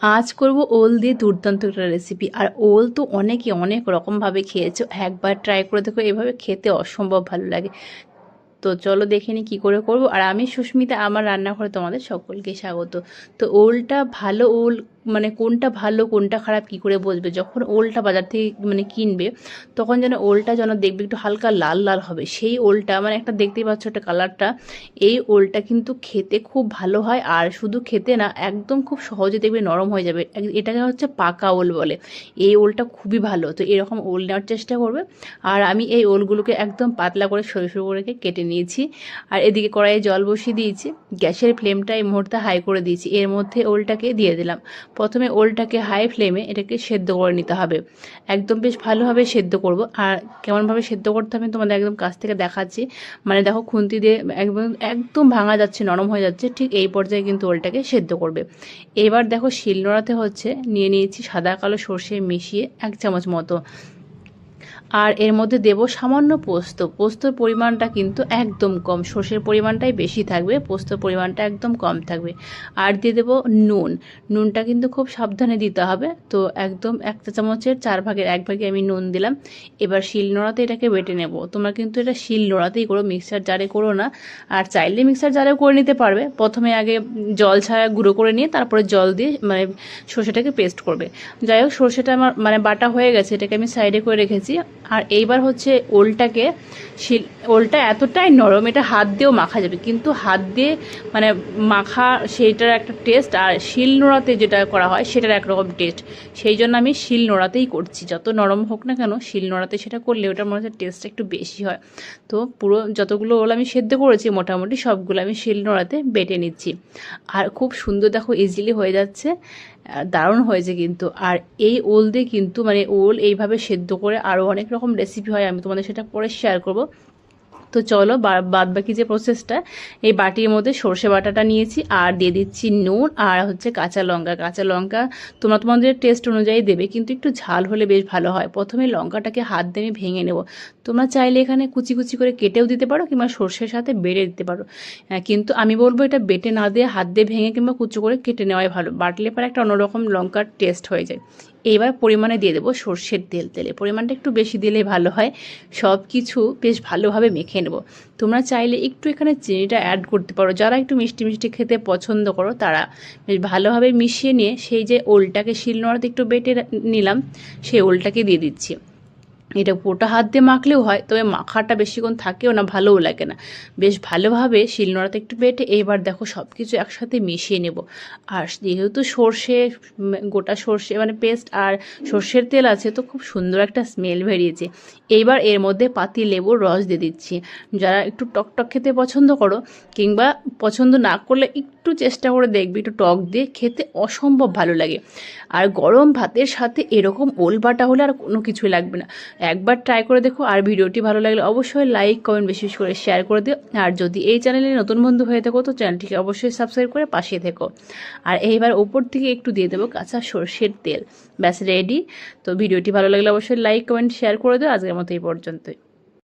আজ করব ওল দিয়ে দুর্দান্ত একটা রেসিপি আর ওল তো অনেকে অনেক রকমভাবে খেয়েছো। একবার ট্রাই করে দেখো, এভাবে খেতে অসম্ভব ভালো লাগে। তো চলো দেখে নিই কী করে করব। আর আমি সুস্মিতা, আমার রান্নাঘরে তোমাদের সকলকে স্বাগত। তো ওলটা ভালো ওল মানে কোনটা ভালো, কোনটা খারাপ কি করে বুঝবে যখন ওলটা বাজার থেকে মানে কিনবে, তখন যেন ওলটা যেন দেখবে একটু হালকা লাল লাল হবে। সেই ওলটা মানে একটা দেখতেই পাচ্ছ একটা কালারটা, এই ওলটা কিন্তু খেতে খুব ভালো হয়। আর শুধু খেতে না, একদম খুব সহজে দেখবে নরম হয়ে যাবে। এটাকে হচ্ছে পাকা ওল বলে। এই ওলটা খুবই ভালো। তো এরকম ওল নেওয়ার চেষ্টা করবে। আর আমি এই ওলগুলোকে একদম পাতলা করে সরু সরু করে কেটে নিয়েছি। আর এদিকে কড়াইয়ে জল বসিয়ে দিয়েছি। গ্যাসের ফ্লেমটা এই মুহূর্তে হাই করে দিয়েছি। এর মধ্যে ওলটাকে দিয়ে দিলাম। প্রথমে ওলটাকে হাই ফ্লেমে এটাকে সেদ্ধ করে নিতে হবে। একদম বেশ ভালোভাবে সেদ্ধ করব। আর কেমনভাবে সেদ্ধ করতে হবে তোমাদের একদম কাছ থেকে দেখাচ্ছি। মানে দেখো খুন্তি দিয়ে একদম একদম ভাঙা যাচ্ছে, নরম হয়ে যাচ্ছে, ঠিক এই পর্যায়ে কিন্তু ওলটাকে সেদ্ধ করবে। এবার দেখো শিলনোড়াতে হচ্ছে, নিয়ে নিয়েছি সাদা কালো সর্ষে মিশিয়ে এক চামচ মতো। আর এর মধ্যে দেব সামান্য পোস্ত। পোস্তর পরিমাণটা কিন্তু একদম কম। সর্ষের পরিমাণটাই বেশি থাকবে পোস্তর পরিমাণটা একদম কম থাকবে। আর দিয়ে দেবো নুন। নুনটা কিন্তু খুব সাবধানে দিতে হবে। তো একদম একটা চামচের চার ভাগের এক ভাগে আমি নুন দিলাম। এবার শিল নোড়াতে এটাকে বেটে নেব। তোমরা কিন্তু এটা শিল নোড়াতেই করো, মিক্সার জারে করো না। আর চাইলে মিক্সার জারেও করে নিতে পারবে। প্রথমে আগে জল ছাড়া গুঁড়ো করে নিয়ে তারপরে জল দিয়ে মানে সর্ষেটাকে পেস্ট করবে। যাই হোক, সর্ষেটা আমার মানে বাটা হয়ে গেছে। এটাকে আমি সাইডে করে রেখেছি। আর এইবার হচ্ছে ওলটাকে, শিল ওলটা এতটাই নরম, এটা হাত দিয়েও মাখা যাবে। কিন্তু হাত দিয়ে মানে মাখা সেইটার একটা টেস্ট আর শিল নোড়াতে যেটা করা হয় সেটার একরকম টেস্ট সেই জন্য আমি শিল নোড়াতেই করছি। যত নরম হোক না কেন, শিল নোড়াতে সেটা করলে ওটার মনে হচ্ছে টেস্টটা একটু বেশি হয়। তো পুরো যতগুলো ওল আমি সেদ্ধ করেছি মোটামুটি সবগুলো আমি শিল নোড়াতে বেটে নিচ্ছি। আর খুব সুন্দর দেখো ইজিলি হয়ে যাচ্ছে। দারুণ হয়েছে কিন্তু। আর এই ওল দিয়ে কিন্তু মানে ওল এইভাবে সেদ্ধ করে আরও অনেক রকম রেসিপি হয়, আমি তোমাদের সেটা পরে শেয়ার করব। তো চলো বাদ বাকি যে প্রসেসটা এই বাটির মধ্যে সর্ষে বাটাটা নিয়েছি, আর দিয়ে দিচ্ছি নুন আর হচ্ছে কাঁচা লঙ্কা। কাঁচা লঙ্কা তোমরা তোমাদের টেস্ট অনুযায়ী দেবে, কিন্তু একটু ঝাল হলে বেশ ভালো হয়। প্রথমে লঙ্কাটাকে হাত দিয়ে আমি ভেঙে নেব। তোমরা চাইলে এখানে কুচি কুচি করে কেটেও দিতে পারো, কিংবা সর্ষের সাথে বেড়ে দিতে পারো। কিন্তু আমি বলব এটা বেটে না দিয়ে হাত দিয়ে ভেঙে কিংবা কুচু করে কেটে নেওয়াই ভালো। বাটলে পরে একটা অন্যরকম লঙ্কার টেস্ট হয়ে যায়। এইবার পরিমাণে দিয়ে দেবো সর্ষের তেল, তেলে। পরিমাণটা একটু বেশি দিলে ভালো হয়। সব কিছু বেশ ভালোভাবে মেখে নেব। তোমরা চাইলে একটু এখানে চিনিটা অ্যাড করতে পারো। যারা একটু মিষ্টি মিষ্টি খেতে পছন্দ করো, তারা বেশ ভালোভাবে মিশিয়ে নিয়ে সেই যে ওলটাকে শিলনোড়াতে একটু বেটে নিলাম, সেই ওলটাকে দিয়ে দিচ্ছি। এটা পোটা হাত দিয়ে মাখলেও হয়, তবে মাখাটা বেশিক্ষণ থাকেও না, ভালোও লাগে না। বেশ ভালোভাবে শিলনোড়াতে একটু বেটে এইবার দেখো সব কিছু একসাথে মিশিয়ে নেব। আর যেহেতু সর্ষে গোটা সর্ষে মানে পেস্ট আর সর্ষের তেল আছে, তো খুব সুন্দর একটা স্মেল বেরিয়েছে। এইবার এর মধ্যে পাতি লেবুর রস দিয়ে দিচ্ছি। যারা একটু টকটক খেতে পছন্দ করো, কিংবা পছন্দ না করলে একটু চেষ্টা করে দেখবি, একটু টক দিয়ে খেতে অসম্ভব ভালো লাগে। আর গরম ভাতের সাথে এরকম ওল বাটা হলে আর কোনো কিছুই লাগবে না। একবার ট্রাই করে দেখো। আর ভিডিওটি ভালো লাগলে অবশ্যই লাইক কমেন্ট বেশি বেশি করে শেয়ার করে দিও। আর যদি এই চ্যানেলে নতুন বন্ধু হয়ে থাকো, তো চ্যানেলটিকে অবশ্যই সাবস্ক্রাইব করে পাশে থেকো। আর এইবার ওপর থেকে একটু দিয়ে দেবো কাঁচা সর্ষের তেল। ব্যাস রেডি তো ভিডিওটি ভালো লাগলে অবশ্যই লাইক কমেন্ট শেয়ার করে দিও। আজকের মতো এই পর্যন্তই।